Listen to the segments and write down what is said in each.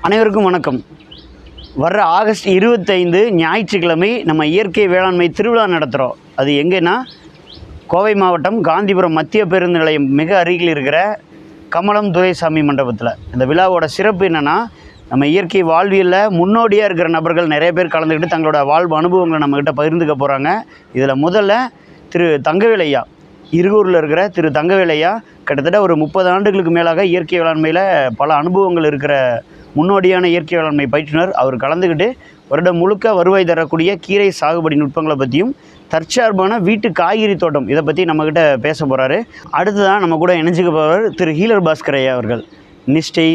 அனைவருக்கும் வணக்கம். வர்ற ஆகஸ்ட் இருபத்தைந்து ஞாயிற்றுக்கிழமை நம்ம இயற்கை வேளாண்மை திருவிழா நடத்துகிறோம் அது எங்கேன்னா கோவை மாவட்டம் காந்திபுரம் மத்திய பேருந்து நிலையம் மிக அருகில் இருக்கிற கமலம் துரைசாமி மண்டபத்தில். இந்த விழாவோட சிறப்பு என்னென்னா நம்ம இயற்கை வாழ்வியலில் முன்னோடியாக இருக்கிற நபர்கள் நிறைய பேர் கலந்துக்கிட்டு தங்களோட வாழ்வு அனுபவங்களை நம்மக்கிட்ட பகிர்ந்துக்க போகிறாங்க இதில் முதல்ல திரு தங்கவேலையா இருகூரில் இருக்கிற திரு தங்கவேலையா கிட்டத்தட்ட ஒரு முப்பது ஆண்டுகளுக்கு மேலாக இயற்கை வேளாண்மையில் பல அனுபவங்கள் இருக்கிற முன்னோடியான இயற்கை வேளாண்மை பயிற்றுனர். அவர் கலந்துக்கிட்டு வருடம் முழுக்க வருவாய் தரக்கூடிய கீரை சாகுபடி நுட்பங்களை பற்றியும் தற்சார்பான வீட்டு காய்கறி தோட்டம் இதை பற்றி நம்மக்கிட்ட பேச போகிறாரு அடுத்ததான் நம்ம கூட இணைஞ்சுக்க போகிறார் திரு ஹீலர் பாஸ்கரையா அவர்கள். நிஷ்டை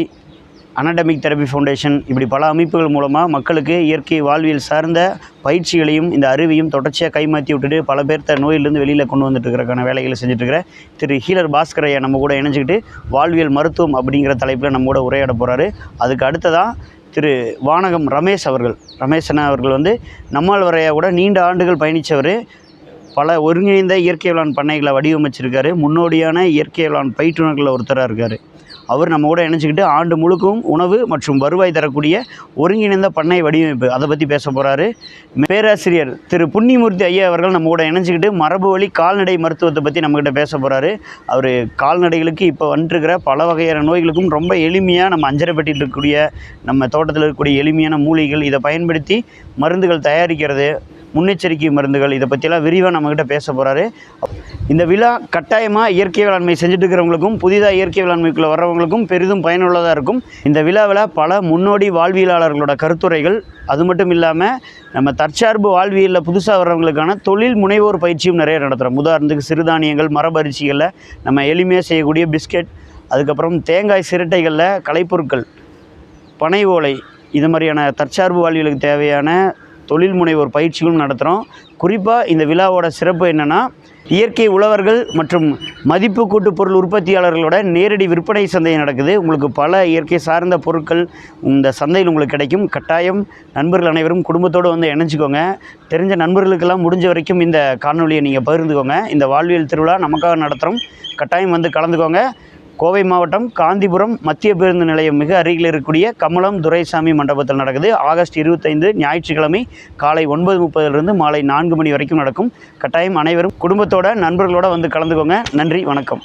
அனடமிக் தெரபி ஃபவுண்டேஷன் இப்படி பல அமைப்புகள் மூலமாக மக்களுக்கு இயற்கை வாழ்வியல் சார்ந்த பயிற்சிகளையும் இந்த அறிவையும் தொடர்ச்சியாக கைமாற்றி விட்டுட்டு பல பேர்த்த நோயிலிருந்து வெளியில் கொண்டு வந்துட்டு இருக்கிறக்கான வேலைகளை செஞ்சுட்டுருக்கிற திரு ஹீலர் பாஸ்கரையா நம்ம கூட இணைஞ்சிக்கிட்டு வாழ்வியல் மருத்துவம் அப்படிங்கிற தலைப்பில் நம்ம கூட உரையாட போகிறாரு அதுக்கு அடுத்ததாக திரு வானகம் ரமேஷ் அவர்கள். ரமேஷ் அண்ணா அவர்கள் வந்து நம்மால் வரையா கூட நீண்ட ஆண்டுகள் பயணித்தவர் பல ஒருங்கிணைந்த இயற்கை வேளாண் பண்ணைகளை வடிவமைச்சிருக்காரு. முன்னோடியான இயற்கை வேளாண் பயிற்றுநர்களில் ஒருத்தராக இருக்கார். அவர் நம்ம கூட இணைச்சிக்கிட்டு ஆண்டு முழுக்கும் உணவு மற்றும் வருவாய் தரக்கூடிய ஒருங்கிணைந்த பண்ணை வடிவமைப்பு அதை பற்றி பேச போகிறாரு பேராசிரியர் திரு புன்னிமூர்த்தி ஐயா அவர்கள் நம்ம கூட இணைச்சிக்கிட்டு மரபு வழி கால்நடை மருத்துவத்தை பற்றி நம்மக்கிட்ட பேச போகிறாரு அவர் கால்நடைகளுக்கு இப்போ வந்துருக்கிற பல வகையான நோய்களுக்கும் ரொம்ப எளிமையாக நம்ம அஞ்சரைப்பட்டியில் இருக்கக்கூடிய நம்ம தோட்டத்தில் இருக்கக்கூடிய எளிமையான மூலிகைகள் இதை பயன்படுத்தி மருந்துகள் தயாரிக்கிறது. முன்னெச்சரிக்கை மருந்துகள் இதை பற்றியெல்லாம் விரிவாக நம்மக்கிட்ட பேச போகிறாரு இந்த விழா கட்டாயமாக இயற்கை வேளாண்மை செஞ்சுட்டு இருக்கிறவங்களுக்கும் புதிதாக இயற்கை வேளாண்மைக்குள்ளே வர்றவங்களுக்கும் பெரிதும் பயனுள்ளதாக இருக்கும். இந்த விழாவில் பல முன்னோடி வாழ்வியலாளர்களோட கருத்துரைகள் அது மட்டும் இல்லாமல் நம்ம தற்சார்பு வாழ்வியலில் புதுசாக வர்றவங்களுக்கான தொழில் முனைவோர் பயிற்சியும் நிறைய நடத்துகிறோம் உதாரணத்துக்கு சிறுதானியங்கள் மரபரிசிகளில் நம்ம எளிமையாக செய்யக்கூடிய பிஸ்கெட் அதுக்கப்புறம் தேங்காய் சிரட்டைகளில் கலைப்பொருட்கள் பனை ஓலை இது மாதிரியான தற்சார்பு வாழ்வியலுக்கு தேவையான தொழில் முனைவோர் பயிற்சிகளும் நடத்துகிறோம் குறிப்பாக இந்த விழாவோட சிறப்பு என்னென்னா இயற்கை உழவர்கள் மற்றும் மதிப்பு கூட்டு பொருள் உற்பத்தியாளர்களோட நேரடி விற்பனை சந்தை நடக்குது. உங்களுக்கு பல இயற்கை சார்ந்த பொருட்கள் இந்த சந்தையில் உங்களுக்கு கிடைக்கும். கட்டாயம் நண்பர்கள் அனைவரும் குடும்பத்தோடு வந்து இணைஞ்சிக்கோங்க. தெரிஞ்ச நண்பர்களுக்கெல்லாம் முடிஞ்ச வரைக்கும் இந்த காணொலியை நீங்கள் பகிர்ந்துக்கோங்க. இந்த வாழ்வியல் திருவிழா நமக்காக நடத்துகிறோம் கட்டாயம் வந்து கலந்துக்கோங்க. கோவை மாவட்டம் காந்திபுரம் மத்திய பேருந்து நிலையம் மிக அருகில் இருக்கக்கூடிய கமலம் துரைசாமி மண்டபத்தில் நடக்குது. ஆகஸ்ட் இருபத்தைந்து ஞாயிற்றுக்கிழமை காலை ஒன்பது முப்பதுலேருந்து மாலை நான்கு மணி வரைக்கும் நடக்கும். கட்டாயம் அனைவரும் குடும்பத்தோட நண்பர்களோட வந்து கலந்துக்கோங்க. நன்றி வணக்கம்.